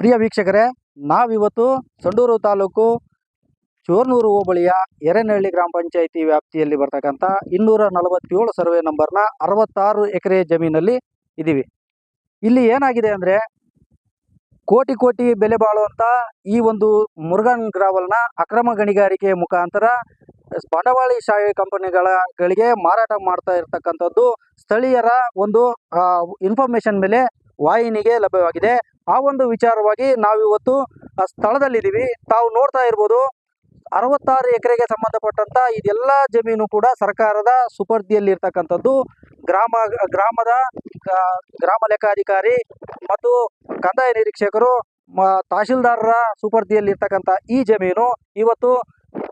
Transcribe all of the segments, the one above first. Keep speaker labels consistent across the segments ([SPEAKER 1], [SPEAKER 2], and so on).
[SPEAKER 1] ಪ್ರಿಯ ವೀಕ್ಷಕರೇ, ನಾವಿವತ್ತು ಸಂಡೂರು ತಾಲೂಕು ಚೋರ್ನೂರು ಹೋಬಳಿಯ ಎರೆನಹಳ್ಳಿ ಗ್ರಾಮ ಪಂಚಾಯಿತಿ ವ್ಯಾಪ್ತಿಯಲ್ಲಿ ಬರ್ತಕ್ಕಂಥ ಇನ್ನೂರ ನಲವತ್ತೇಳು ಸರ್ವೆ ನಂಬರ್ನ ಅರವತ್ತಾರು ಎಕರೆ ಜಮೀನಲ್ಲಿ ಇದ್ದೀವಿ. ಇಲ್ಲಿ ಏನಾಗಿದೆ ಅಂದರೆ, ಕೋಟಿ ಕೋಟಿ ಬೆಲೆ ಬಾಳುವಂಥ ಈ ಒಂದು ಮುರುಗನ್ ಗ್ರಾವಲ್ನ ಅಕ್ರಮ ಗಣಿಗಾರಿಕೆ ಮುಖಾಂತರ ಬಂಡವಾಳಶಾಹಿ ಕಂಪನಿಗಳ ಗಳಿಗೆ ಮಾರಾಟ ಮಾಡ್ತಾ ಇರ್ತಕ್ಕಂಥದ್ದು ಸ್ಥಳೀಯರ ಒಂದು ಇನ್ಫಾರ್ಮೇಷನ್ ಮೇಲೆ ವಾಹಿನಿಗೆ ಲಭ್ಯವಾಗಿದೆ. ಆ ಒಂದು ವಿಚಾರವಾಗಿ ನಾವಿವತ್ತು ಸ್ಥಳದಲ್ಲಿದ್ದೀವಿ. ತಾವು ನೋಡ್ತಾ ಇರ್ಬೋದು, ಅರವತ್ತಾರು ಎಕರೆಗೆ ಸಂಬಂಧಪಟ್ಟಂತ ಇದೆಲ್ಲ ಜಮೀನು ಕೂಡ ಸರ್ಕಾರದ ಸುಪರ್ದಿಯಲ್ಲಿರ್ತಕ್ಕಂಥದ್ದು. ಗ್ರಾಮ, ಗ್ರಾಮದ ಗ್ರಾಮ ಲೆಕ್ಕಾಧಿಕಾರಿ ಮತ್ತು ಕಂದಾಯ ನಿರೀಕ್ಷಕರು ತಹಶೀಲ್ದಾರರ ಸುಪರ್ದಿಯಲ್ಲಿ ಇರ್ತಕ್ಕಂಥ ಈ ಜಮೀನು ಇವತ್ತು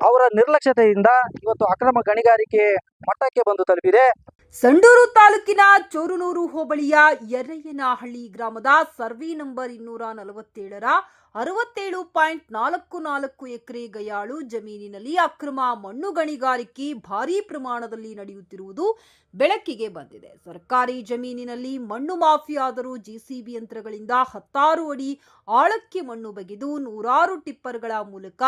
[SPEAKER 1] ಅವರ ನಿರ್ಲಕ್ಷ್ಯತೆಯಿಂದ ಇವತ್ತು ಅಕ್ರಮ ಗಣಿಗಾರಿಕೆ ಮಟ್ಟಕ್ಕೆ ಬಂದು ತಲುಪಿದೆ.
[SPEAKER 2] ಸಂಡೂರು ತಾಲೂಕಿನ ಚೋರುನೂರು ಹೋಬಳಿಯ ಯರ್ರಯ್ಯನಹಳ್ಳಿ ಗ್ರಾಮದ ಸರ್ವೆ ನಂಬರ್ ಇನ್ನೂರ ನಲವತ್ತೇಳರ ಅರವತ್ತೇಳು ಪಾಯಿಂಟ್ ನಾಲ್ಕು ನಾಲ್ಕು ಎಕರೆ ಗಯಾಳು ಜಮೀನಿನಲ್ಲಿ ಅಕ್ರಮ ಮಣ್ಣು ಗಣಿಗಾರಿಕೆ ಭಾರೀ ಪ್ರಮಾಣದಲ್ಲಿ ನಡೆಯುತ್ತಿರುವುದು ಬೆಳಕಿಗೆ ಬಂದಿದೆ. ಸರ್ಕಾರಿ ಜಮೀನಿನಲ್ಲಿ ಮಣ್ಣು ಮಾಫಿಯಾದರೂ ಜೆಸಿಬಿ ಯಂತ್ರಗಳಿಂದ ಹತ್ತಾರು ಅಡಿ ಆಳಕ್ಕೆ ಮಣ್ಣು ಬಗೆದು ನೂರಾರು ಟಿಪ್ಪರ್ಗಳ ಮೂಲಕ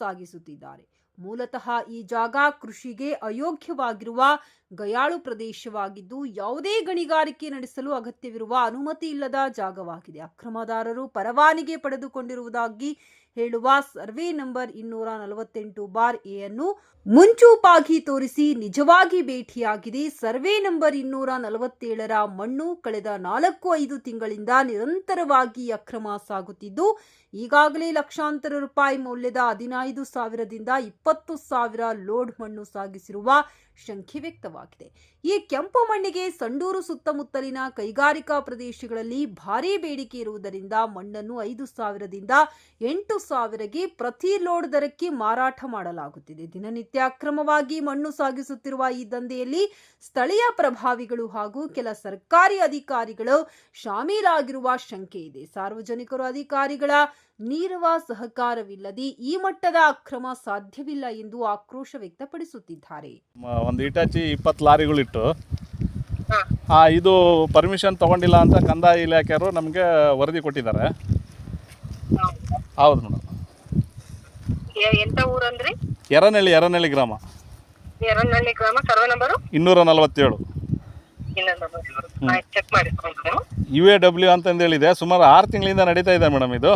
[SPEAKER 2] ಸಾಗಿಸುತ್ತಿದ್ದಾರೆ. ಮೂಲತಃ ಈ ಜಾಗ ಕೃಷಿಗೆ ಅಯೋಗ್ಯವಾಗಿರುವ ಗಯಾಳು ಪ್ರದೇಶವಾಗಿದ್ದು, ಯಾವುದೇ ಗಣಿಗಾರಿಕೆ ನಡೆಸಲು ಅಗತ್ಯವಿರುವ ಅನುಮತಿ ಇಲ್ಲದ ಜಾಗವಾಗಿದೆ. ಅಕ್ರಮದಾರರು ಪರವಾನಿಗೆ ಪಡೆದುಕೊಂಡಿರುವುದಾಗಿ ಹೇಳುವ ಸರ್ವೆ ನಂಬರ್ ಇನ್ನೂರ ನಲವತ್ತೆಂಟು ಬಾರ್ ಎ ಅನ್ನು ಮುಂಚೂಪಾಗಿ ತೋರಿಸಿ ನಿಜವಾಗಿ ಭೇಟಿಯಾಗಿದೆ. ಸರ್ವೆ ನಂಬರ್ ಇನ್ನೂರ ನಲವತ್ತೇಳರ ಮಣ್ಣು ಕಳೆದ ನಾಲ್ಕು ಐದು ತಿಂಗಳಿಂದ ನಿರಂತರವಾಗಿ ಅಕ್ರಮ ಸಾಗುತ್ತಿದ್ದು, ಈಗಾಗಲೇ ಲಕ್ಷಾಂತರ ರೂಪಾಯಿ ಮೌಲ್ಯದ ಹದಿನೈದು ಸಾವಿರದಿಂದ ಇಪ್ಪತ್ತು ಸಾವಿರ ಲೋಡ್ ಮಣ್ಣು ಸಾಗಿಸಿರುವ ಶಂಕೆ ವ್ಯಕ್ತವಾಗಿದೆ. ಈ ಕೆಂಪು ಮಣ್ಣಿಗೆ ಸಂಡೂರು ಸುತ್ತಮುತ್ತಲಿನ ಕೈಗಾರಿಕಾ ಪ್ರದೇಶಗಳಲ್ಲಿ ಭಾರೀ ಬೇಡಿಕೆ ಇರುವುದರಿಂದ ಮಣ್ಣನ್ನು ಐದು ಸಾವಿರದಿಂದ ಎಂಟು ಸಾವಿರಗೆ ಪ್ರತಿ ಲೋಡ್ ದರಕ್ಕೆ ಮಾರಾಟ ಮಾಡಲಾಗುತ್ತಿದೆ. ದಿನನಿತ್ಯ ಅಕ್ರಮವಾಗಿ ಮಣ್ಣು ಸಾಗಿಸುತ್ತಿರುವ ಈ ದಂಧೆಯಲ್ಲಿ ಸ್ಥಳೀಯ ಪ್ರಭಾವಿಗಳು ಹಾಗೂ ಕೆಲ ಸರ್ಕಾರಿ ಅಧಿಕಾರಿಗಳು ಶಾಮೀಲಾಗಿರುವ ಶಂಕೆ ಇದೆ. ಸಾರ್ವಜನಿಕರು ಅಧಿಕಾರಿಗಳ ನೀರವ ಸಹಕಾರವಿಲ್ಲದೆ ಈ ಮಟ್ಟದ ಅಕ್ರಮ ಸಾಧ್ಯವಿಲ್ಲ ಎಂದು ಆಕ್ರೋಶ ವ್ಯಕ್ತಪಡಿಸುತ್ತಿದ್ದಾರೆ.
[SPEAKER 3] ಒಂದು ಇಟಾಚಿ ಇಪ್ಪತ್ತು ಲಾರಿಗಳಿಟ್ಟು ಆ ಇದು ಪರ್ಮಿಷನ್ ತಗೊಂಡಿಲ್ಲ ಅಂತ ಕಂದಾಯ ಇಲಾಖೆಯವರು ನಮಗೆ ವರದಿ ಕೊಟ್ಟಿದ್ದಾರೆ. ಹೌದು ಮೇಡಮ್.
[SPEAKER 4] ಎರನಳ್ಳಿ ಎಂತ ಊರಂದ್ರಿ
[SPEAKER 3] ಯರನಳ್ಳಿ ಎರನಳ್ಳಿ ಗ್ರಾಮ.
[SPEAKER 4] ಎರನಳ್ಳಿ ಗ್ರಾಮ ಸರ್ವೆ ನಂಬರು?
[SPEAKER 3] ಇನ್ನೂರ ನಲವತ್ತೇಳು. ಯು ಎ ಡಬ್ಲ್ಯೂ ಅಂತಂದೇಳಿದೆ ಸುಮಾರು ಆರು ತಿಂಗಳಿಂದ ನಡೀತಾ ಇದೆ ಮೇಡಮ್ ಇದು.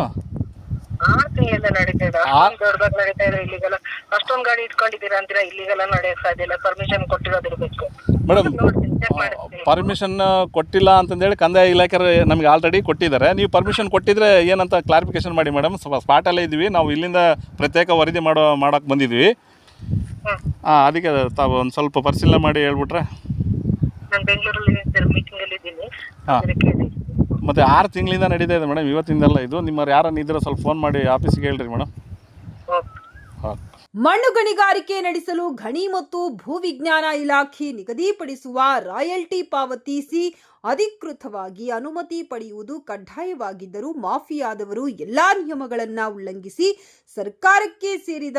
[SPEAKER 4] ತಿಂಗಳಿಂದ ನಡೀತಾ ಇದೆ ಅಷ್ಟೊಂದು ದೊಡ್ಡದಾಗಿ ನಡೀತಾ ಇದೆ ಇಲ್ಲಿಗೆಲ್ಲ ಅಷ್ಟೊಂದು ಗಾಡಿ ಇಟ್ಕೊಂಡಿದ್ದೀರಾ ಅಂತೀರಾ ಇಲ್ಲಿಗೆಲ್ಲ ನಡೆಯಕ್ ಸಾಧ್ಯ ಇಲ್ಲ. ಪರ್ಮಿಷನ್ ಕೊಟ್ಟಿರೋದಿರ್ಬೇಕು
[SPEAKER 3] ಮೇಡಮ್
[SPEAKER 4] ನೋಡ್ತೀನಿ ಚೆಕ್ ಮಾಡಿಸ್ತೀನಿ.
[SPEAKER 3] ಪರ್ಮಿಷನ್ ಕೊಟ್ಟಿಲ್ಲ ಅಂತಂದೇಳಿ ಕಂದಾಯ ಇಲಾಖೆ ನಮಗೆ ಆಲ್ರೆಡಿ ಕೊಟ್ಟಿದ್ದಾರೆ. ನೀವು ಪರ್ಮಿಷನ್ ಕೊಟ್ಟಿದ್ರೆ ಏನಂತ ಕ್ಲಾರಿಫಿಕೇಶನ್ ಮಾಡಿ ಮೇಡಮ್ ಸ್ಪಾಟಲ್ಲೇ ಇದ್ದೀವಿ. ನಾವು ಇಲ್ಲಿಂದ ಪ್ರತ್ಯೇಕ ವರದಿ ಮಾಡೋ ಮಾಡೋಕೆ ಬಂದಿದ್ವಿ ಹಾ ಅದಕ್ಕೆ ತಾವು ಒಂದು ಸ್ವಲ್ಪ ಪರಿಶೀಲನೆ ಮಾಡಿ ಹೇಳ್ಬಿಟ್ರೆ.
[SPEAKER 4] ನಾನು ಬೆಂಗಳೂರಲ್ಲಿ ಮೀಟಿಂಗ್ ಅಲ್ಲಿ ಇದ್ದೀನಿ. ಅದಕ್ಕೆ
[SPEAKER 3] ಮತ್ತು ಆರು ತಿಂಗಳಿಂದ ನಡೀತಾ ಇದೆ ಮೇಡಮ್ ಇವತ್ತಿಂದಲ್ಲ ಇದು. ನಿಮ್ಮ ಯಾರನ್ನ ಇದ್ರೆ ಸ್ವಲ್ಪ ಫೋನ್ ಮಾಡಿ ಆಫೀಸಿಗೆ ಹೇಳ್ರಿ ಮೇಡಮ್.
[SPEAKER 2] ಮಣ್ಣು ಗಣಿಗಾರಿಕೆ ನಡೆಸಲು ಗಣಿ ಮತ್ತು ಭೂವಿಜ್ಞಾನ ಇಲಾಖೆ ನಿಗದಿಪಡಿಸುವ ರಾಯಲ್ಟಿ ಪಾವತಿಸಿ ಅಧಿಕೃತವಾಗಿ ಅನುಮತಿ ಪಡೆಯುವುದು ಕಡ್ಡಾಯವಾಗಿದ್ದರೂ ಮಾಫಿಯಾದವರು ಎಲ್ಲಾ ನಿಯಮಗಳನ್ನು ಉಲ್ಲಂಘಿಸಿ ಸರ್ಕಾರಕ್ಕೆ ಸೇರಿದ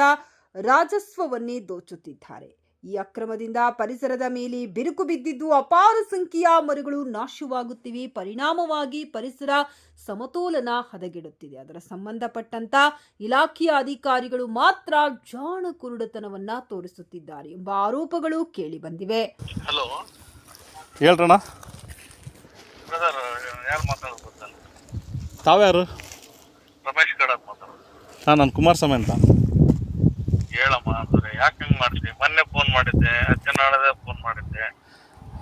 [SPEAKER 2] ರಾಜಸ್ವವನ್ನೇ ದೋಚುತ್ತಿದ್ದಾರೆ. ಈ ಅಕ್ರಮದಿಂದ ಪರಿಸರದ ಮೇಲೆ ಬಿರುಕು ಬಿದ್ದಿದ್ದು ಅಪಾರ ಸಂಖ್ಯೆಯ ಮರಗಳು ನಾಶವಾಗುತ್ತಿವೆ. ಪರಿಣಾಮವಾಗಿ ಪರಿಸರ ಸಮತೋಲನ ಹದಗೆಡುತ್ತಿದೆ. ಅದರ ಸಂಬಂಧಪಟ್ಟಂತ ಇಲಾಖೆಯ ಅಧಿಕಾರಿಗಳು ಮಾತ್ರ ಜಾಣ ಕುರುಡತನವನ್ನ ತೋರಿಸುತ್ತಿದ್ದಾರೆ ಎಂಬ ಆರೋಪಗಳು ಕೇಳಿ ಬಂದಿವೆ.
[SPEAKER 4] ಹಲೋ. ಮಾತಾಡೋದು
[SPEAKER 3] ತಾವ್ಯಾರು?
[SPEAKER 4] ರಮೇಶ್
[SPEAKER 3] ನಾನು ಕುಮಾರಸ್ವಾಮಿ ಅಂತ.
[SPEAKER 4] ಹೇಳಮ್ಮ ಅಂದ್ರೆ ಯಾಕೆ ಹಂಗ್ ಮಾಡ್ತೀವಿ ಮೊನ್ನೆ ಫೋನ್ ಮಾಡಿದ್ದೆ ನಾಳದೆ ಫೋನ್ ಮಾಡಿದ್ದೆ.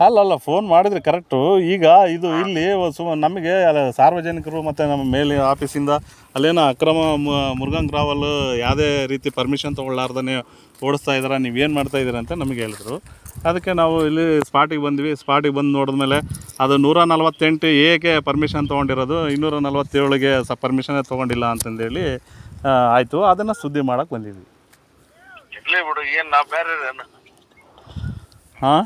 [SPEAKER 3] ಅಲ್ಲ ಅಲ್ಲ ಫೋನ್ ಮಾಡಿದ್ರೆ ಕರೆಕ್ಟು ಈಗ ಇದು ಇಲ್ಲಿ ಸುಮ ನಮಗೆ ಅಲ್ಲ ಸಾರ್ವಜನಿಕರು ಮತ್ತು ನಮ್ಮ ಮೇಲೆ ಆಫೀಸಿಂದ ಅಲ್ಲೇನ ಅಕ್ರಮ ಮುರುಗನ್ ಗ್ರಾವಲ್ ಯಾವುದೇ ರೀತಿ ಪರ್ಮಿಷನ್ ತೊಗೊಳ್ಳಾರ್ದೇ ಓಡಿಸ್ತಾ ಇದ್ದಾರೆ ನೀವೇನು ಮಾಡ್ತಾ ಇದ್ದೀರಾ ಅಂತ ನಮಗೆ ಹೇಳಿದ್ರು. ಅದಕ್ಕೆ ನಾವು ಇಲ್ಲಿ ಸ್ಪಾಟಿಗೆ ಬಂದ್ವಿ. ಸ್ಪಾಟಿಗೆ ಬಂದು ನೋಡಿದ್ಮೇಲೆ ಅದು ನೂರ ನಲ್ವತ್ತೆಂಟು ಏಕೆ ಪರ್ಮಿಷನ್ ತೊಗೊಂಡಿರೋದು ಇನ್ನೂರ ನಲ್ವತ್ತೇಳಿಗೆ ಸ ಪರ್ಮಿಷನೇ ತೊಗೊಂಡಿಲ್ಲ ಅಂತಂದೇಳಿ ಆಯಿತು. ಅದನ್ನು ಸುದ್ದಿ ಮಾಡೋಕ್ಕೆ ಬಂದಿದ್ವಿ.
[SPEAKER 4] ಇರ್ಲಿ ಬಿಡು ಏನ್ ನಾ ಬೇರೆ
[SPEAKER 3] ಹಾಂ?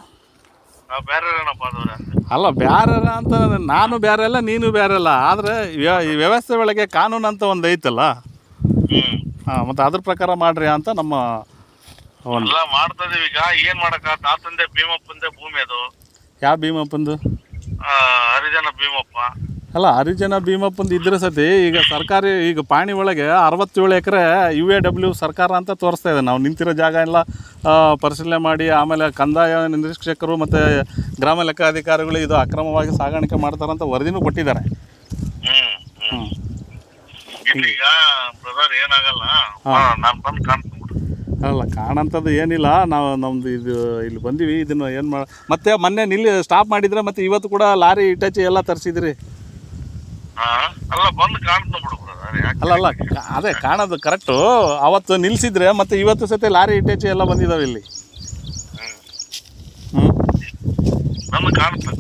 [SPEAKER 4] ನಾ ಬೇರೆ ಏನಪ್ಪ ಅದವ್ರೆ
[SPEAKER 3] ಅಲ್ಲ ಬ್ಯಾರ ಅಂತ ನಾನು ಬೇರೆ ಅಲ್ಲ ನೀನು ಬೇರೆ ಅಲ್ಲ. ಆದರೆ ಈ ವ್ಯವಸ್ಥೆ ಒಳಗೆ ಕಾನೂನು ಅಂತ ಒಂದು ಐತಲ್ಲ? ಹಾಂ ಮತ್ತು ಅದ್ರ ಪ್ರಕಾರ ಮಾಡ್ರಿ ಅಂತ ನಮ್ಮ ಒಂದು
[SPEAKER 4] ಎಲ್ಲ ಮಾಡ್ತಾ ಇದೀವಿ. ಈಗ ಏನ್ ಮಾಡಕ ತಾತಂದೆ ಭೀಮಪ್ಪಂದೆ ಭೂಮಿ ಅದು.
[SPEAKER 3] ಯಾವ ಭೀಮಪ್ಪಂದು?
[SPEAKER 4] ಆ, ಹರಿಜನ ಭೀಮಪ್ಪ.
[SPEAKER 3] ಅಲ್ಲ ಹರಿಜನ ಭೀಮಪ್ಪಂದು ಇದ್ರೆ ಸತಿ ಈಗ ಸರ್ಕಾರಿ ಈಗ ಪಾಣಿ ಒಳಗೆ ಅರವತ್ತೇಳು ಎಕರೆ ಯು ಎ ಡಬ್ಲ್ಯೂ ಸರ್ಕಾರ ಅಂತ ತೋರಿಸ್ತಾ ಇದೆ. ನಾವು ನಿಂತಿರೋ ಜಾಗ ಎಲ್ಲ ಪರಿಶೀಲನೆ ಮಾಡಿ ಆಮೇಲೆ ಕಂದಾಯ ನಿರೀಕ್ಷಕರು ಮತ್ತು ಗ್ರಾಮ ಲೆಕ್ಕಾಧಿಕಾರಿಗಳು ಇದು ಅಕ್ರಮವಾಗಿ ಸಾಗಾಣಿಕೆ ಮಾಡ್ತಾರಂತ ವರದಿನೂ ಕೊಟ್ಟಿದ್ದಾರೆ. ಹ್ಞೂ
[SPEAKER 4] ಬ್ರದರ್ ಏನಾಗಲ್ಲ. ನಾನು ಬಂದು ಕಾಣ್ತೀನಿ ಬಿಡು.
[SPEAKER 3] ಅಲ್ಲ ಕಾಣಂಥದ್ದು ಏನಿಲ್ಲ. ನಾವು ನಮ್ದು ಇದು ಇಲ್ಲಿ ಬಂದೀವಿ. ಇದನ್ನು ಏನು ಮಾಡಿ ಮತ್ತೆ ಮೊನ್ನೆ ನಿಲ್ಲಿ ಸ್ಟಾಪ್ ಮಾಡಿದ್ರೆ ಮತ್ತೆ ಇವತ್ತು ಕೂಡ ಲಾರಿ ಇಟಚಿ ಎಲ್ಲ ತರಿಸಿದ್ರಿ.
[SPEAKER 4] ಅಲ್ಲ ಬಂದು ಬಿಡು
[SPEAKER 3] ಅಲ್ಲ ಅಲ್ಲ ಅದೇ ಕಾಣೋದು ಕರೆಕ್ಟು ಅವತ್ತು ನಿಲ್ಸಿದ್ರೆ ಮತ್ತೆ ಇವತ್ತು ಸತಿ ಲಾರಿ ಇಟೇಚಿ ಎಲ್ಲ ಬಂದಿದಾವೆ ಇಲ್ಲಿ.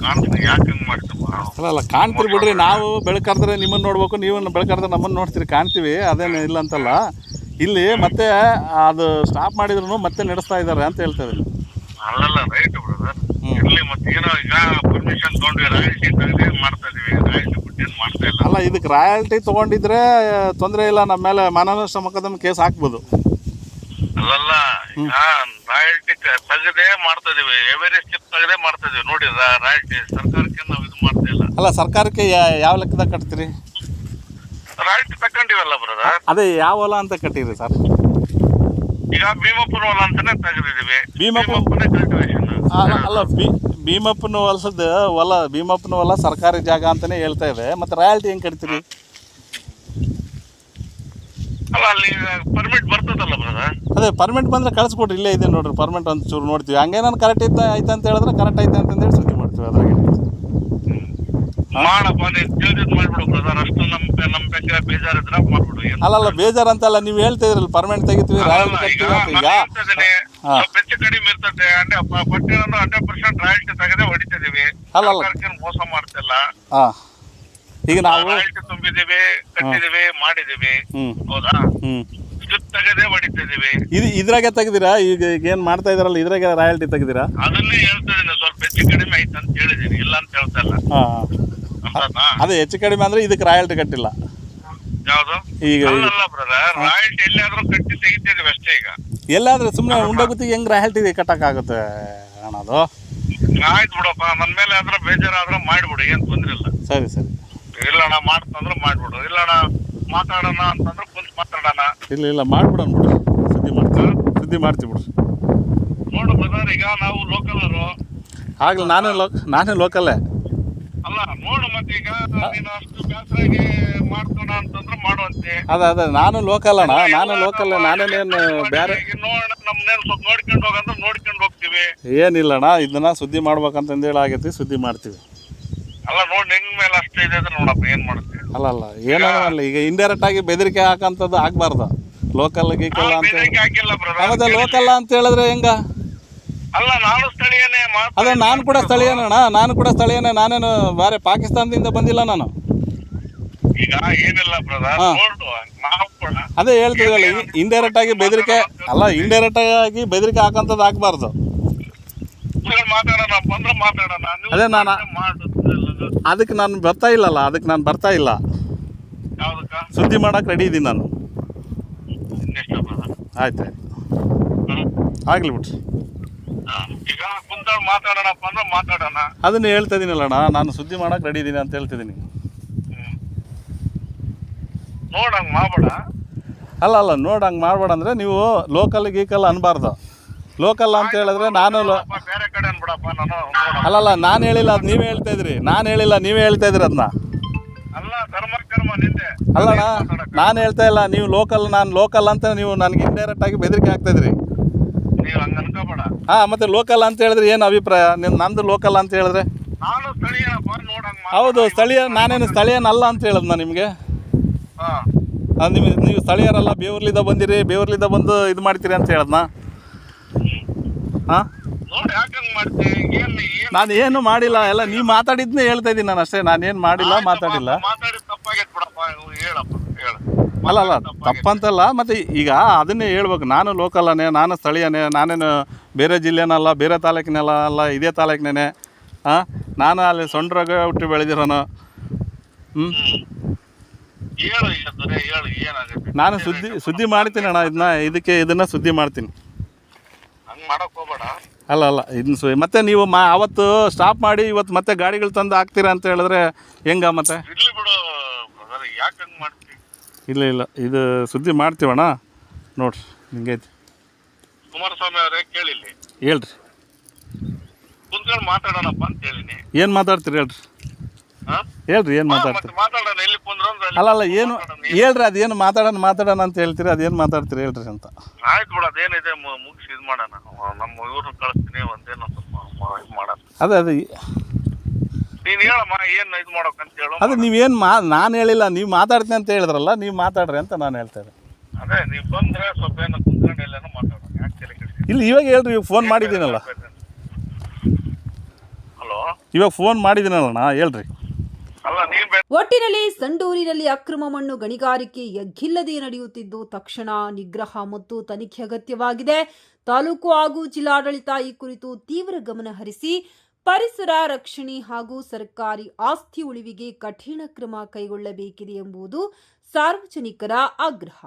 [SPEAKER 4] ಕಾಣ್ತೀನಿ ಯಾಕೆ ಹಂಗ್ ಮಾಡ್ತಮ್ಮ
[SPEAKER 3] ಅಲ್ಲ ಅಲ್ಲ ಕಾಣ್ತೀರಿ ಬಿಡ್ರಿ ನಾವು ಬೆಳಕರ್ದ್ರೆ ನಿಮ್ಮನ್ನು ನೋಡ್ಬೇಕು ನೀವು ಬೆಳಕರ್ದ್ರೆ ನಮ್ಮನ್ನು ನೋಡ್ತೀರಿ ಕಾಣ್ತೀವಿ ಅದೇನು ಇಲ್ಲ ಅಂತಲ್ಲ. ಇಲ್ಲಿ ಮತ್ತೆ ಅದು ಸ್ಟಾಪ್ ಮಾಡಿದ್ರು ಮತ್ತೆ ನಡೆಸ್ತಾ ಇದ್ದಾರೆ ಅಂತ ಹೇಳ್ತಾ ಇದ್ದೀನಿ
[SPEAKER 4] ಅಲ್ಲ ರೈಟ್ ಬ್ರದರ್ ಇಲ್ಲಿ ಮತ್ತೆ ಏನೋ ಈಗ ಪರ್ಮಿಷನ್ ತಗೊಂಡ್ವಿ ರಾಯಲ್ಟಿ ತೆಗೆದೇ ಮಾಡ್ತಾ ಇದೀವಿ ರಾಯಲ್ಟಿ ಬಿಟ್ಟು ಏನ್ ಮಾಡ್ತಾ ಇಲ್ಲ
[SPEAKER 3] ಅಲ್ಲ ಇದಕ್ಕೆ ರಾಯಲ್ಟಿ ತಗೊಂಡಿದ್ರೆ ತೊಂದರೆ ಇಲ್ಲ ನಮ್ಮ ಮೇಲೆ ಮಾನನಷ್ಟ ಮೊಕದ್ದಮೆ ಕೇಸ್ ಹಾಕ್ಬೋದು.
[SPEAKER 4] ಅಲ್ಲಲ್ಲ ಈಗ ರಾಯಲ್ಟಿ ತಗದೇ ಮಾಡ್ತಾ ಇದೀವಿ ಎವರೆಸ್ಟ್ ಸ್ಟೆಪ್ ತೆಗೆದೇ ಮಾಡ್ತಾ ಇದೀವಿ. ನೋಡಿ ರಾಯಲ್ಟಿ ಸರ್ಕಾರಕ್ಕೆ ನಾವು ಇದು ಮಾಡ್ತಾ ಇಲ್ಲ.
[SPEAKER 3] ಅಲ್ಲ ಸರ್ಕಾರಕ್ಕೆ ಯಾ- ಯಾವ ಲೆಕ್ಕದಾಗ ಕಟ್ತೀರಿ?
[SPEAKER 4] ರಾಯಲ್ಟಿ ತಕೊಂಡಿವಲ್ಲ ಬ್ರದರ್
[SPEAKER 3] ಅದೇ ಯಾವ ಹೊಲ ಅಂತ ಕಟ್ಟಿರಿ ಸರ್?
[SPEAKER 4] ಈಗ ಭೀಮಪ್ಪನ ಹೊಲ ಅಂತಾನೆ ತೆಗೆದಿದೀವಿ
[SPEAKER 3] ಭೀಮಪ್ಪ-
[SPEAKER 4] ಭೀಮಪ್ಪನೇ ಕಲ್ಟಿವೇಶನ್
[SPEAKER 3] ಅಲ್ಲ ಅಲ್ಲ ಬಿ ಭೀಮಪ್ಪನ ಹೊಲಸದ ಹೊಲ ಭೀಮಪ್ಪನ ಹೊಲ ಸರ್ಕಾರಿ ಜಾಗ ಅಂತಾನೆ ಹೇಳ್ತಾ ಇದೆ ಮತ್ತೆ ರಾಯಲ್ಟಿ ಹೆಂಗ್ ಕಟ್ತೀರಿ?
[SPEAKER 4] ಅಲ್ಲ ಅಲ್ಲಿ ಪರ್ಮಿಟ್ ಬರ್ತದಲ್ಲ ಬ್ರದರ್
[SPEAKER 3] ಅದೇ ಪರ್ಮಿಟ್ ಬಂದ್ರೆ ಕಳ್ಸಿಕೊಡ್ರಿ ಇಲ್ಲೇ ಇದೆ ನೋಡ್ರಿ ಪರ್ಮಿಟ್ ಒಂದು ಚೂರು ನೋಡ್ತೀವಿ. ಹಂಗೆ ನಾನು ಕರೆಕ್ಟ್ ಐತೆ ಐತೆ ಅಂತ ಹೇಳಿದ್ರೆ ಕರೆಕ್ಟ್ ಐತೆ ಅಂತ ಹೇಳಿ ಸುದ್ದಿ ಮಾಡ್ತೀವಿ ಅದ್ರಾಗೆ.
[SPEAKER 4] ಮಾಡಪ್ಪ ನೀನ್ ತಿಳಿದಿದ್ ಮಾಡ್ಬಿಡು ಬ್ರದರ್ ಅಷ್ಟು ನಮ್ ನಮ್ ಬಗ್ಗೆ ಬೇಜಾರಿದ್ರ ಮಾಡ್ಬಿಡು ಏನು
[SPEAKER 3] ಅಲ್ಲಲ್ಲ ಬೇಜಾರು ಅಂತಲ್ಲ ನೀವು ಹೇಳ್ತಾ ಇದ್ರಲ್ಲ ಪರ್ಮಿಟ್ ತೆಗಿತೀವಿ ರಾಯಲ್ಟಿ
[SPEAKER 4] ಅಲ್ಲ, ಈಗ
[SPEAKER 3] ಕಟ್ತೀವಿ ಅಂತ ಈಗ
[SPEAKER 4] ನಾನು ಹೇಳ್ತಿದ್ದೀನಿ,
[SPEAKER 3] ಹಾ.
[SPEAKER 4] ಸ್ವಲ್ಪ ಹೆಚ್ಚು ಕಡಿಮೆ ಇರ್ತದೆ ಅಂದ್ರೆ ಬಟ್ಟೆ ಹಂಡ್ರೆಡ್ ಪರ್ಸೆಂಟ್ ರಾಯಲ್ಟಿ ತೆಗೆದೇ ಹೊಡಿತಿದೀವಿ
[SPEAKER 3] ಅಲ್ಲ
[SPEAKER 4] ಸರ್ಕಾರಕ್ಕೇನ್ ಮೋಸ ಮಾಡ್ತಿಲ್ಲ.
[SPEAKER 3] ಹಾಂ. ಈಗ ನಾವು
[SPEAKER 4] ರಾಯಲ್ಟಿ ತುಂಬಿದೀವಿ ಕಟ್ಟಿದೀವಿ ಮಾಡಿದೀವಿ ಹೌದಾ?
[SPEAKER 3] ಹ್ಞೂ
[SPEAKER 4] ಸ್ಲಿಪ್ ತೆಗೆದೇ ಹೊಡಿತಿದೀವಿ
[SPEAKER 3] ಇದು ಇದ್ರಾಗೆ ತೆಗ್ದಿರಾ? ಈಗ ಈಗ ಏನು ಮಾಡ್ತಾ ಇದಾರಲ್ಲ ಇದ್ರಾಗೆ ರಾಯಲ್ಟಿ ತೆಗ್ದಿರಾ?
[SPEAKER 4] ಅದನ್ನೇ ಹೇಳ್ತಿದ್ದೀನಿ ಸ್ವಲ್ಪ ಹೆಚ್ಚು ಕಡಿಮೆ ಐತೆ ಅಂತ ಹೇಳಿದೀನಿ ಇಲ್ಲ ಅಂತ ಹೇಳ್ತಾ ಇಲ್ಲ.
[SPEAKER 3] ಹಾಂ? ಅದೇ ಹೆಚ್ಚು ಕಡಿಮೆ ಅಂದ್ರೆ ಇದಕ್ಕೆ ರಾಯಲ್ಟಿ ಕಟ್ಟಿಲ್ಲ.
[SPEAKER 4] ಯಾವ್ದು?
[SPEAKER 3] ಈಗ
[SPEAKER 4] ಅಲ್ಲಲ್ಲ ಬ್ರದರ್ ರಾಯಲ್ಟಿ ಎಲ್ಲಿಯಾದ್ರೂ ಕಟ್ಟಿ ತೆಗಿತಿದೀವಿ ಅಷ್ಟೇ ಈಗ.
[SPEAKER 3] ಎಲ್ಲಾದ್ರೂ ಸುಮ್ಮನೆ ಉಂಡಗುತ್ತಿಗೆ ಹೆಂಗ್ ರಾಯಲ್ಟಿ ಕಟ್ಟಕ್ಕಾಗುತ್ತೆ ಅಣ್ಣ ಅದು
[SPEAKER 4] ಆಯ್ತು ಬಿಡಪ್ಪ ನನ್ ಮೇಲೆ ಆದ್ರೆ ಬೇಜಾರಾದ್ರೆ ಮಾಡ್ಬಿಡು ಏನ್ ತೊಂದ್ರೆ ಇಲ್ಲ.
[SPEAKER 3] ಸರಿ ಸರಿ.
[SPEAKER 4] ಇಲ್ಲಣ್ಣ ಮಾಡ್ತಂದ್ರೆ ಮಾಡ್ಬಿಡು. ಇಲ್ಲಣ್ಣ ಮಾತಾಡೋಣ ಅಂತಂದ್ರೆ ಕುಂತ್ ಮಾತಾಡೋಣ.
[SPEAKER 3] ಇಲ್ಲ ಇಲ್ಲ ಮಾಡ್ಬಿಡೋಣ ಬಿಡು ಸುದ್ದಿ ಮಾಡ್ತೀವಿ. ಸುದ್ದಿ ಮಾಡ್ತೀವಿ ಬಿಡು.
[SPEAKER 4] ನೋಡು ಬ್ರದರ್ ಈಗ ನಾವು ಲೋಕಲ್
[SPEAKER 3] ಆಗ್ಲಿ ನಾನೇ ಲೋಕ್ ನಾನೇ ಲೋಕಲ್ಲೇ
[SPEAKER 4] ಅಲ್ಲ ನೋಡು ಮತ್ತೆ ಈಗ ನೀನು ಅಷ್ಟು ಬೇಸರಾಗಿ ಮಾಡ್ತಾನ ಅಂತಂದ್ರೆ ಮಾಡುವಂತೆ
[SPEAKER 3] ಅದೇ ಅದೇ ನಾನು ಲೋಕಲ್ ಅಣ್ಣ ನಾನು ಲೋಕಲ್ ನಾನೇನೇನು ಬೇರೆ
[SPEAKER 4] ಈಗ ನೋಡ ನಮ್ನೇನ್ ಸ್ವಲ್ಪ ನೋಡ್ಕೊಂಡು ಹೋಗಂದ್ರೆ ನೋಡ್ಕೊಂಡು ಹೋಗ್ತೀವಿ.
[SPEAKER 3] ಏನಿಲ್ಲ ಅಣ್ಣ ಇದನ್ನ ಸುದ್ದಿ ಮಾಡ್ಬೇಕಂತ ಹೇಳಿ ಆಗೈತಿ ಸುದ್ದಿ ಮಾಡ್ತೀವಿ.
[SPEAKER 4] ಅಲ್ಲ ನೋಡಿ ನಿನ್ ಮೇಲೆ ಅಷ್ಟು ಇದೆ ಅಂದ್ರೆ ನೋಡಪ್ಪ ಏನ್ ಮಾಡ್ತೀವಿ
[SPEAKER 3] ಅಲ್ಲ ಅಲ್ಲ ಏನೋ ಅಲ್ಲ ಈಗ ಇಂಡೈರೆಕ್ಟ್ ಆಗಿ ಬೆದರಿಕೆ ಹಾಕಂತದ್ದು ಆಗ್ಬಾರ್ದು. ಲೋಕಲ್ ಗೀಕಲ್ ಅಂತ
[SPEAKER 4] ಹೇಳಿ. ಹಾಕಿಲ್ಲ ಬ್ರದರ್
[SPEAKER 3] ಲೋಕಲ್ ಅಂತ ಹೇಳಿದ್ರೆ ಹೆಂಗ?
[SPEAKER 4] ಅಲ್ಲ ನಾನು ಸ್ಥಳೀಯನೇ
[SPEAKER 3] ಅದೇ ನಾನು ಕೂಡ ಸ್ಥಳೀಯನಣ್ಣ ನಾನು ಕೂಡ ಸ್ಥಳೀಯನೇ. ನಾನೇನು ಬೇರೆ ಪಾಕಿಸ್ತಾನದಿಂದ ಬಂದಿಲ್ಲ ನಾನು.
[SPEAKER 4] ಈಗ ಏನಿಲ್ಲ ಬ್ರದರ್
[SPEAKER 3] ಅದೇ ಹೇಳ್ತಿದ್ರಲ್ಲ ಇಂಡೈರೆಕ್ಟ್ ಆಗಿ ಬೆದರಿಕೆ ಅಲ್ಲ ಇಂಡೈರೆಕ್ಟ್ ಆಗಿ ಬೆದರಿಕೆ
[SPEAKER 4] ಹಾಕಂತದ್ ಹಾಕಬಾರ್ದು
[SPEAKER 3] ಅದೇ ನಾನು- ಅದಕ್ಕೆ ನಾನು ಬರ್ತಾ ಇಲ್ಲಲ್ಲ ಅದಕ್ಕೆ ನಾನು ಬರ್ತಾ ಇಲ್ಲ. ಸುದ್ದಿ ಮಾಡಕ್ಕೆ ರೆಡಿ ಇದ್ದೀನಿ ನಾನು. ಆಯ್ತು ಆಯ್ತು. ಆಗ್ಲಿ ಬಿಡ್ರಿ
[SPEAKER 4] ಮಾತಾಡೋಣಪ್ಪ ಅಂದ್ರೆ ಮಾತಾಡೋಣ.
[SPEAKER 3] ಅದನ್ನ ಹೇಳ್ತಾ ಇದೀನಲ್ಲಣ್ಣ ನಾನು ಸುದ್ದಿ ಮಾಡಕ್ಕೆ ರೆಡಿ ಇದೀನಿ ಅಂತ ಹೇಳ್ತಿದ್ದೀನಿ
[SPEAKER 4] ನೋಡಂಗ್ ಮಾಡ್ಬೇಡ.
[SPEAKER 3] ಅಲ್ಲ ಅಲ್ಲ ನೋಡಿ ಹಂಗೆ ಮಾಡ್ಬೇಡ ಅಂದ್ರೆ ನೀವು ಲೋಕಲ್ ಗೀಕಲ್ ಅನ್ಬಾರ್ದು. ಲೋಕಲ್ ಅಂತ ಹೇಳಿದ್ರೆ ನಾನು ಲೋ
[SPEAKER 4] ಬೇರೆ ಕಡೆ ಅನ್ಬಿಡಪ್ಪ ನಾನು ಅಲ್ಲ
[SPEAKER 3] ಅಲ್ಲಲ್ಲ ನಾನು ಹೇಳಿಲ್ಲ ಅದು ನೀವೇ ಹೇಳ್ತಾ ಇದ್ರಿ. ನಾನು ಹೇಳಿಲ್ಲ ನೀವೇ ಹೇಳ್ತಾ ಇದ್ರಿ ಅದನ್ನ
[SPEAKER 4] ಅಲ್ಲ ಕರ್ಮ ಕರ್ಮ ನಿಂದೆ.
[SPEAKER 3] ಅಲ್ಲಣ್ಣ ನಾನು ಹೇಳ್ತಾ ಇಲ್ಲ ನೀವು ಲೋಕಲ್ ನಾನು ಲೋಕಲ್ ಅಂತ ನೀವು ನನಗೆ ಇಂಡೈರೆಕ್ಟ್ ಆಗಿ ಬೆದರಿಕೆ ಆಗ್ತಾ ಇದ್ರಿ.
[SPEAKER 4] ನೀವ್ ಹಂಗ ಅನ್ಕೋಬೇಡ
[SPEAKER 3] ಹಾಂ ಮತ್ತೆ ಲೋಕಲ್ ಅಂತ ಹೇಳಿದ್ರೆ ಏನು ಅಭಿಪ್ರಾಯ? ನಿನ್ ನಂದು ಲೋಕಲ್ ಅಂತ ಹೇಳಿದ್ರೆ?
[SPEAKER 4] ನಾನು ನೋಡಂಗ್.
[SPEAKER 3] ಹೌದು ಸ್ಥಳೀಯ ನಾನೇನು ಸ್ಥಳೀಯನಲ್ಲ ಅಂತ ಹೇಳದ್ನ ನಿಮಗೆ?
[SPEAKER 4] ಹಾ.
[SPEAKER 3] ನಿಮಗೆ ನೀವು ಸ್ಥಳೀಯರಲ್ಲ ಬೇವರ್ಲಿಂದ ಬಂದಿರಿ ಬೇವರ್ಲಿಂದ ಬಂದು ಇದು ಮಾಡ್ತೀರಿ ಅಂತ ಹೇಳದ್ನ? ಹಾಂ?
[SPEAKER 4] ನೋಡಿ ಯಾಕಂಗ್ ಮಾಡ್ತಿ ಏನ್ ಏನ್
[SPEAKER 3] ನಾನು ಏನು ಮಾಡಿಲ್ಲ ಎಲ್ಲ ನೀವು ಮಾತಾಡಿದ್ನೇ ಹೇಳ್ತಾ ಇದ್ದೀನಿ ನಾನು ಅಷ್ಟೇ ನಾನೇನು ಮಾಡಿಲ್ಲ ಮಾತಾಡಿಲ್ಲ
[SPEAKER 4] ತಪ್ಪಾಗೈತ್ ಬಿಡಪ್ಪ ಇವ್ ಹೇಳಪ್ಪ ಹೇಳ
[SPEAKER 3] ಅಲ್ಲ ಅಲ್ಲ ತಪ್ಪಂತಲ್ಲ ಮತ್ತು ಈಗ ಅದನ್ನೇ ಹೇಳ್ಬೇಕು. ನಾನು ಲೋಕಲನೇ ನಾನು ಸ್ಥಳೀಯನೇ ನಾನೇನು ಬೇರೆ ಜಿಲ್ಲೆನಲ್ಲ ಬೇರೆ ತಾಲೂಕಿನಲ್ಲ ಅಲ್ಲ ಇದೇ ತಾಲೂಕಿನೇ ಹಾಂ ನಾನು ಅಲ್ಲಿ ಸೊಂಡ್ರಾಗ ಹುಟ್ಟಿ ಬೆಳೆದಿರೋನು. ಹ್ಞೂ ನಾನು ಸುದ್ದಿ ಸುದ್ದಿ ಮಾಡ್ತೀನಿ ಅಣ್ಣ ಇದನ್ನ ಇದಕ್ಕೆ ಇದನ್ನು ಸುದ್ದಿ ಮಾಡ್ತೀನಿ. ಅಲ್ಲ ಅಲ್ಲ ಇದನ್ನ ಸು ಮತ್ತೆ ನೀವು ಮಾ ಅವತ್ತು ಸ್ಟಾಪ್ ಮಾಡಿ ಇವತ್ತು ಮತ್ತೆ ಗಾಡಿಗಳು ತಂದು ಹಾಕ್ತೀರಾ ಅಂತ ಹೇಳಿದ್ರೆ ಹೆಂಗ ಮತ್ತೆ?
[SPEAKER 4] ಯಾಕೆ ಬಿಡು brother, ಹಂಗ್ ಮಾಡ್ತಿ
[SPEAKER 3] ಇಲ್ಲ ಇಲ್ಲ. ಇದು ಸುದ್ದಿ ಮಾಡ್ತೀವಣ್ಣ? ನೋಡ್ರಿ ಹಿಂಗೈತಿ
[SPEAKER 4] ಕುಮಾರಸ್ವಾಮಿ ಅವರೇ ಕೇಳಿ
[SPEAKER 3] ಹೇಳ್ರಿ.
[SPEAKER 4] ಕುಂತ್ಕೊಂಡು ಮಾತಾಡೋಣಪ್ಪ ಅಂತ ಹೇಳಿನಿ.
[SPEAKER 3] ಏನು ಮಾತಾಡ್ತೀರಿ ಹೇಳ್ರಿ.
[SPEAKER 4] ಹಾ?
[SPEAKER 3] ಹೇಳ್ರಿ ಏನು
[SPEAKER 4] ಹಾ,
[SPEAKER 3] ಮಾತಾಡ್ತೀರಿ.
[SPEAKER 4] ಮತ್ತೆ ಮಾತಾಡೋಣ ಎಲ್ಲಿ ಕುಂದ್ರು ಅಂದ್ರೆ ಅಲ್ಲಿ
[SPEAKER 3] ಅಲ್ಲ ಅಲ್ಲ ಏನು
[SPEAKER 4] ಮಾತಾಡೋಣ.
[SPEAKER 3] ಹೇಳ್ರಿ ಅದೇನು ಮಾತಾಡೋಣ ಮಾತಾಡೋಣ ಅಂತ ಹೇಳ್ತೀರಿ ಅದೇನು ಮಾತಾಡ್ತೀರಿ ಹೇಳ್ರಿ ಅಂತ.
[SPEAKER 4] ಆಯ್ತು ಬಿಡ ಅದೇನಿದೆ ಮುಗಿಸಿ ಇದು ಮಾಡೋಣ. ನಮ್ಮ ಇವ್ರನ್ನ ಕಳಿಸ್ತೀನಿ ಒಂದೇನೋ ಸ್ವಲ್ಪ ಮ- ಇದು ಮಾಡೋಣ.
[SPEAKER 3] ಅದೇ ಅದೇ.
[SPEAKER 4] ಏನ್ ಇದು ಅಂತ ಹೇಳು
[SPEAKER 3] ಅದೇ ನೀವೇನು ಮಾ ನಾನು ಹೇಳಿಲ್ಲ ನೀವು ಮಾತಾಡ್ತೀನಿ ಅಂತ ಹೇಳಿದ್ರಲ್ಲ ನೀವು ಮಾತಾಡ್ರಿ ಅಂತ ನಾನು ಹೇಳ್ತಾ ಇದ್ದೆ
[SPEAKER 4] ಅದೇ ನೀವ್ ಬಂದ್ರೆ ಸ್ವಲ್ಪ ಏನೋ ಕುಂತ್ಕೊಂಡು ಎಲ್ಲಾನು ಮಾತಾಡೋಣ. ಯಾಕೆ ತಲೆ ಕೆಡಿಸ್ಕೊಂಡ್ರಿ?
[SPEAKER 3] ಇಲ್ಲಿ ಇವಾಗ ಹೇಳ್ರಿ ಇವಾಗ ಫೋನ್ ಮಾಡಿದ್ದೀನಲ್ಲ.
[SPEAKER 4] ಹಲೋ?
[SPEAKER 3] ಇವಾಗ ಫೋನ್ ಮಾಡಿದ್ದೀನಲ್ಲಣ್ಣ ಹೇಳ್ರಿ.
[SPEAKER 4] ಅಲ್ಲ ನೀನ್ ಬೇ
[SPEAKER 2] ಒಟ್ಟಿನಲ್ಲಿ ಸಂಡೂರಿನಲ್ಲಿ ಅಕ್ರಮ ಮಣ್ಣು ಗಣಿಗಾರಿಕೆ ಎಗ್ಗಿಲ್ಲದೆ ನಡೆಯುತ್ತಿದ್ದು ತಕ್ಷಣ ನಿಗ್ರಹ ಮತ್ತು ತನಿಖೆ ಅಗತ್ಯವಾಗಿದೆ. ತಾಲೂಕು ಹಾಗೂ ಜಿಲ್ಲಾಡಳಿತ ಈ ಕುರಿತು ತೀವ್ರ ಗಮನ ಹರಿಸಿ ಪರಿಸರ ರಕ್ಷಣೆ ಹಾಗೂ ಸರ್ಕಾರಿ ಆಸ್ತಿ ಉಳಿವಿಗೆ ಕಠಿಣ ಕ್ರಮ ಕೈಗೊಳ್ಳಬೇಕಿದೆ ಎಂಬುದು ಸಾರ್ವಜನಿಕರ ಆಗ್ರಹ.